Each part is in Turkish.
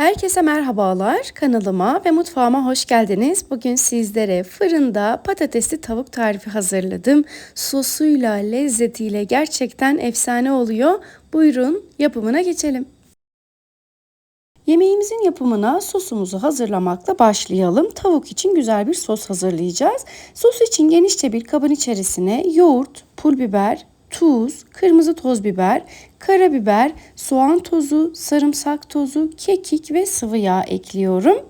Herkese merhabalar. Kanalıma ve mutfağıma hoş geldiniz. Bugün sizlere fırında patatesli tavuk tarifi hazırladım. Sosuyla, lezzetiyle gerçekten efsane oluyor. Buyurun yapımına geçelim. Yemeğimizin yapımına sosumuzu hazırlamakla başlayalım. Tavuk için güzel bir sos hazırlayacağız. Sos için genişçe bir kabın içerisine yoğurt, pul biber, tuz, kırmızı toz biber, karabiber, soğan tozu, sarımsak tozu, kekik ve sıvı yağ ekliyorum.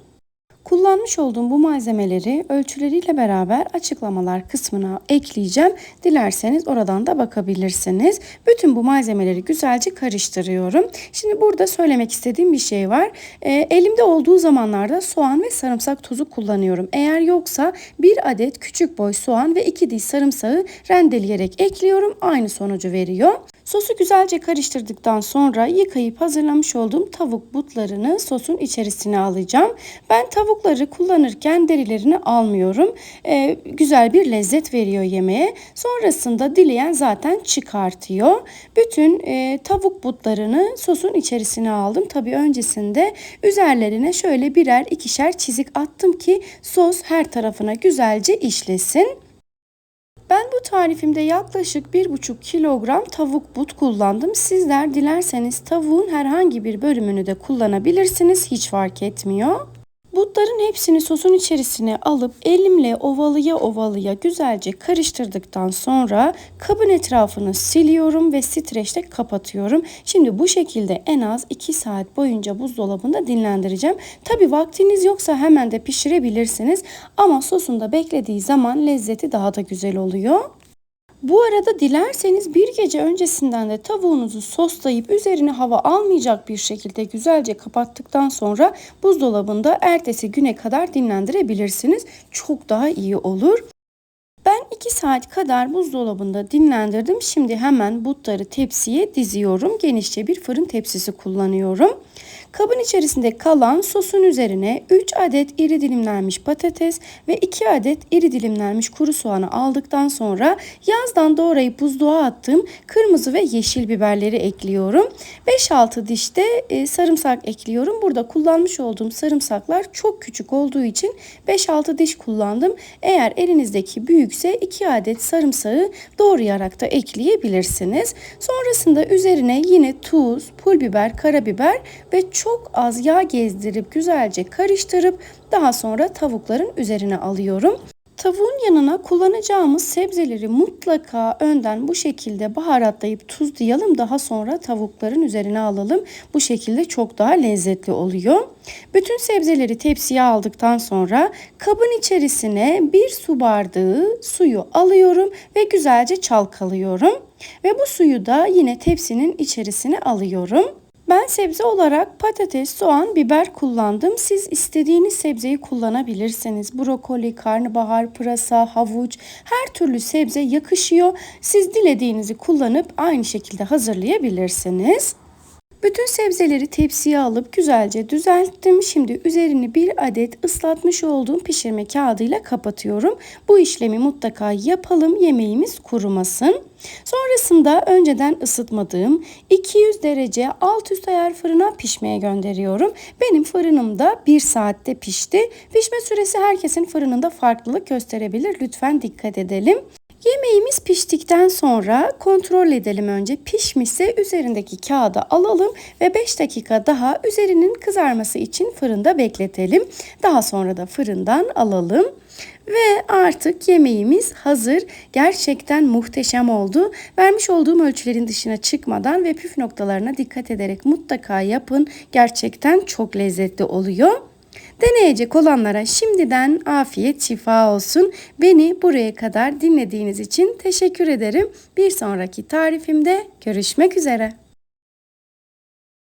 Kullanmış olduğum bu malzemeleri ölçüleriyle beraber açıklamalar kısmına ekleyeceğim. Dilerseniz oradan da bakabilirsiniz. Bütün bu malzemeleri güzelce karıştırıyorum. Şimdi burada söylemek istediğim bir şey var. E, elimde olduğu zamanlarda soğan ve sarımsak tozu kullanıyorum. Eğer yoksa bir adet küçük boy soğan ve iki diş sarımsağı rendeleyerek ekliyorum. Aynı sonucu veriyor. Sosu güzelce karıştırdıktan sonra yıkayıp hazırlamış olduğum tavuk butlarını sosun içerisine alacağım. Ben tavukları kullanırken derilerini almıyorum. Ee, güzel bir lezzet veriyor yemeğe. Sonrasında dileyen zaten çıkartıyor. Bütün e, tavuk butlarını sosun içerisine aldım. Tabii öncesinde üzerlerine şöyle birer ikişer çizik attım ki sos her tarafına güzelce işlesin. Ben bu tarifimde yaklaşık 1,5 kilogram tavuk but kullandım. Sizler dilerseniz tavuğun herhangi bir bölümünü de kullanabilirsiniz. Hiç fark etmiyor. Butların hepsini sosun içerisine alıp elimle ovalıya ovalıya güzelce karıştırdıktan sonra kabın etrafını siliyorum ve streçle kapatıyorum. Şimdi bu şekilde en az 2 saat boyunca buzdolabında dinlendireceğim. Tabi vaktiniz yoksa hemen de pişirebilirsiniz ama sosunda beklediği zaman lezzeti daha da güzel oluyor. Bu arada dilerseniz bir gece öncesinden de tavuğunuzu soslayıp üzerine hava almayacak bir şekilde güzelce kapattıktan sonra buzdolabında ertesi güne kadar dinlendirebilirsiniz. Çok daha iyi olur. Ben 2 saat kadar buzdolabında dinlendirdim. Şimdi hemen butları tepsiye diziyorum. Genişçe bir fırın tepsisi kullanıyorum. Kabın içerisinde kalan sosun üzerine 3 adet iri dilimlenmiş patates ve 2 adet iri dilimlenmiş kuru soğanı aldıktan sonra yazdan doğrayıp buzluğa attığım kırmızı ve yeşil biberleri ekliyorum. 5-6 diş de e, sarımsak ekliyorum. Burada kullanmış olduğum sarımsaklar çok küçük olduğu için 5-6 diş kullandım. Eğer elinizdeki büyükse 2 adet sarımsağı doğrayarak da ekleyebilirsiniz. Sonrasında üzerine yine tuz, pul biber, karabiber ve çok az yağ gezdirip güzelce karıştırıp daha sonra tavukların üzerine alıyorum. Tavuğun yanına kullanacağımız sebzeleri mutlaka önden bu şekilde baharatlayıp tuzlayalım. Daha sonra tavukların üzerine alalım. Bu şekilde çok daha lezzetli oluyor. Bütün sebzeleri tepsiye aldıktan sonra kabın içerisine bir su bardağı suyu alıyorum ve güzelce çalkalıyorum. Ve bu suyu da yine tepsinin içerisine alıyorum. Ben sebze olarak patates, soğan, biber kullandım. Siz istediğiniz sebzeyi kullanabilirsiniz. Brokoli, karnabahar, pırasa, havuç her türlü sebze yakışıyor. Siz dilediğinizi kullanıp aynı şekilde hazırlayabilirsiniz. Bütün sebzeleri tepsiye alıp güzelce düzelttim. Şimdi üzerini bir adet ıslatmış olduğum pişirme kağıdıyla kapatıyorum. Bu işlemi mutlaka yapalım yemeğimiz kurumasın. Sonrasında önceden ısıtmadığım 200 derece alt üst ayar fırına pişmeye gönderiyorum. Benim fırınımda 1 saatte pişti. Pişme süresi herkesin fırınında farklılık gösterebilir. Lütfen dikkat edelim. Yemeğimiz piştikten sonra kontrol edelim önce. Pişmişse üzerindeki kağıda alalım ve 5 dakika daha üzerinin kızarması için fırında bekletelim. Daha sonra da fırından alalım. Ve artık yemeğimiz hazır. Gerçekten muhteşem oldu. Vermiş olduğum ölçülerin dışına çıkmadan ve püf noktalarına dikkat ederek mutlaka yapın. Gerçekten çok lezzetli oluyor. Deneyecek olanlara şimdiden afiyet şifa olsun. Beni buraya kadar dinlediğiniz için teşekkür ederim. Bir sonraki tarifimde görüşmek üzere.